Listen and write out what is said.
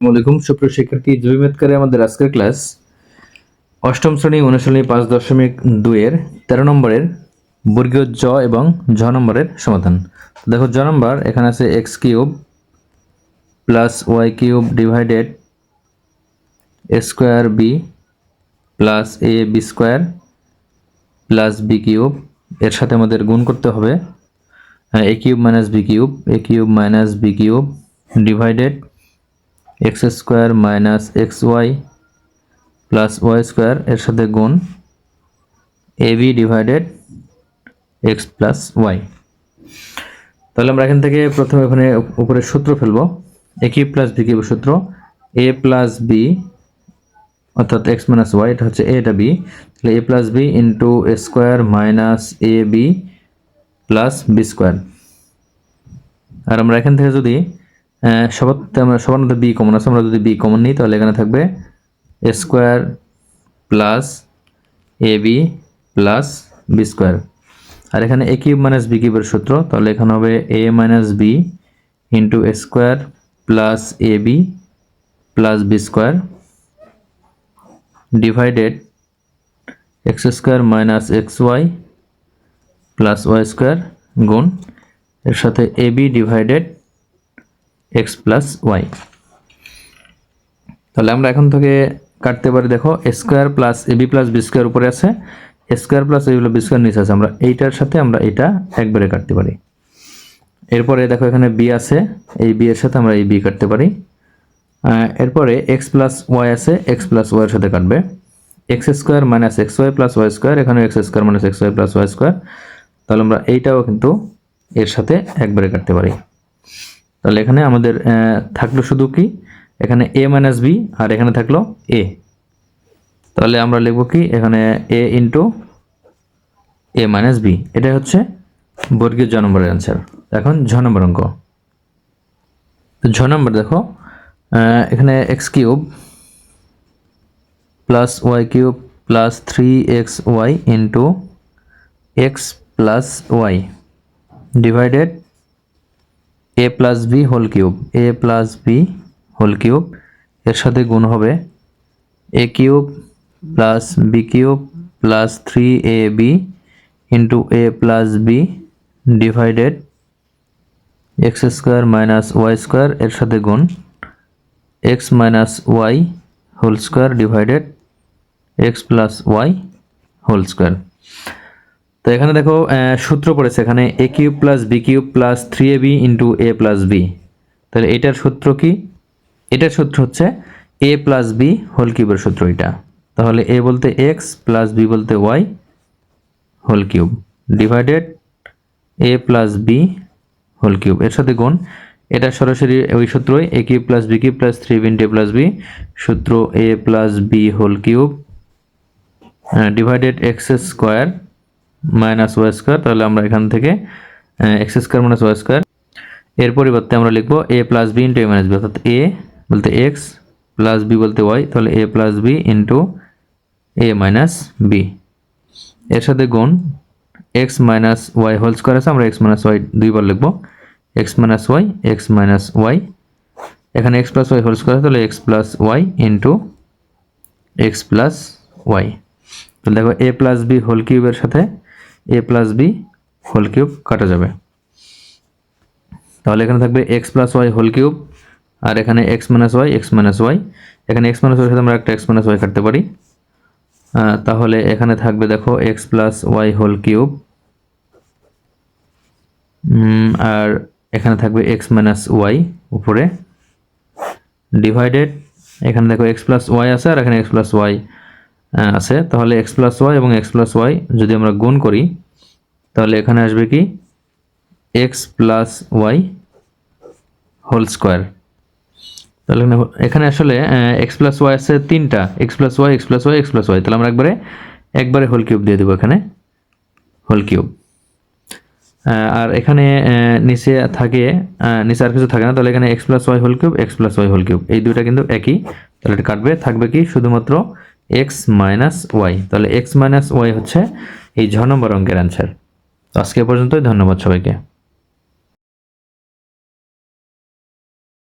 আসসালামাইকুম সুপ্রিয় শিক্ষার্থী জুবিমেতকারে আমাদের আজকের ক্লাস। অষ্টম শ্রেণি অনুশীলনী পাঁচ দশমিক দুইয়ের তেরো নম্বরের বর্গীয় জ এবং ঝ নম্বরের সমাধান। দেখো জ নম্বর, এখানে আছে X cube plus Y cube divided A square B plus A B square plus B cube. এর সাথে আমাদের গুণ করতে হবে, A cube minus B cube, A cube minus B cube divided X square minus X Y plus Y square এর সাথে গুণ A B divided X plus Y. তাহলে আমরা এখান থেকে প্রথমে ওখানে উপরে সূত্র ফেলব। A cube plus B cube সূত্র। এ প্লাস বি অর্থাৎ এক্স মাইনাস ওয়াই, এটা হচ্ছে এটা বি। তাহলে A plus B into A square minus A B plus B square. আর আমরা এখান থেকে যদি সবার আমরা সবার মধ্যে বি কমন আছে, আমরা যদি বি কমন নিই, তাহলে এখানে থাকবে square plus A B plus B square আর এখানে এ কিউব মাইনাস বি কিউবের সূত্র, তাহলে এখানে হবে a minus b into a square plus a b plus b square divided x square minus x y plus y square গুণ, এর সাথে a b divided x plus y তাহলে আমরা এখন থেকে কাটতে পারি, দেখো square plus a b plus b square উপরে আছে। Square plus a b square নিচে আছে। আমরা এইটার সাথে আমরা এটা একবারে কাটতে পারি। এরপরে দেখো এখানে বি আছে। এই বি এর সাথে আমরা এই বি কাটতে পারি। এরপরে এক্স প্লাস ওয়াই আছে। এক্স প্লাস ওয়াই এর সাথে কাটবে। X square minus x y plus y square এখানে x square minus x y plus y square তাহলে আমরা এইটাও কিন্তু এর সাথে একবারে কাটতে পারি। তাহলে এখানে আমাদের থাকল শুধু কি? এখানে এ মাইনাস বি আর এখানে থাকল এ তাহলে আমরা লিখব কি? এখানে a into a minus b এটাই হচ্ছে বর্গীয় জ অ্যান্সার এখন ঝ নম্বর অঙ্ক। তো ঝ নম্বর দেখো এখানে x cube plus y cube plus three x y into x plus y divided a plus b whole cube a plus b whole cube এর সাথে গুণ হবে a cube plus b cube plus three a b into a plus b divided x square minus y square এর সাথে গুণ x minus y whole square divided x plus y whole square তো এখানে দেখো সূত্র পড়েছে এখানে a cube plus b cube plus three a b into a plus b তাহলে এটার সূত্র কি? এটার সূত্র হচ্ছে এ প্লাস বি হোল কিউবের সূত্র এটা। তাহলে এ বলতে এক্স প্লাস বি বলতে y whole cube divided a plus b whole cube এর সাথে গুণ, এটা সরাসরি ওই সূত্রই a cube plus b cube plus three bin plus b সূত্র a plus b whole cube divided x square minus y square তাহলে আমরা এখান থেকে x square minus y square এর পরিবর্তে আমরা লিখব a plus b into a minus b অর্থাৎ এ বলতে এক্স প্লাস বি বলতে ওয়াই তাহলে a plus b into a minus b এর সাথে গুণ x minus y whole square আছে, আমরা এক্স মাইনাস ওয়াই দুইবার লিখব x minus y x minus y এখানে x plus y whole square আছে তাহলে x plus y into x plus y তাহলে দেখো এ প্লাস বি হোল কিউবের সাথে a plus b whole cube কাটা যাবে। তাহলে এখানে থাকবে x plus y whole cube আর এখানে x minus y x minus y এখানে এক্স মাইনাস ওয়াই সাথে আমরা একটা এক্স মাইনাস ওয়াই কাটতে পারি। তাহলে এখানে থাকবে দেখো x plus y whole cube আর এখানে থাকবে এক্স মাইনাস ওয়াই উপরে। ডিভাইডেড এখানে দেখো এক্স প্লাস ওয়াই আছে আর এখানে এক্স প্লাস ওয়াই আছে। তাহলে এক্স প্লাস ওয়াই এবং এক্স প্লাস ওয়াই যদি আমরা গুণ করি তাহলে এখানে আসবে কি? X plus y whole square তাহলে এখানে- আসলে এক্স প্লাস ওয়াই আছে তিনটা। X plus y x plus y x plus y তাহলে আমরা একবারে একবারে হোল কিউব দিয়ে দেবো এখানে। হোল কিউব আর এখানে নিচে থাকে নিচে আর কিছু থাকে না। তাহলে এখানে x plus y whole cube x plus y whole cube এই দুইটা কিন্তু একই। তাহলে এটা কাটবে, থাকবে কি? শুধুমাত্র এক্স মাইনাস ওয়াই তাহলে এক্স মাইনাস ওয়াই হচ্ছে এই ঝ নম্বর অঙ্কের অ্যান্সার আজকে পর্যন্তই ধন্যবাদ সবাইকে।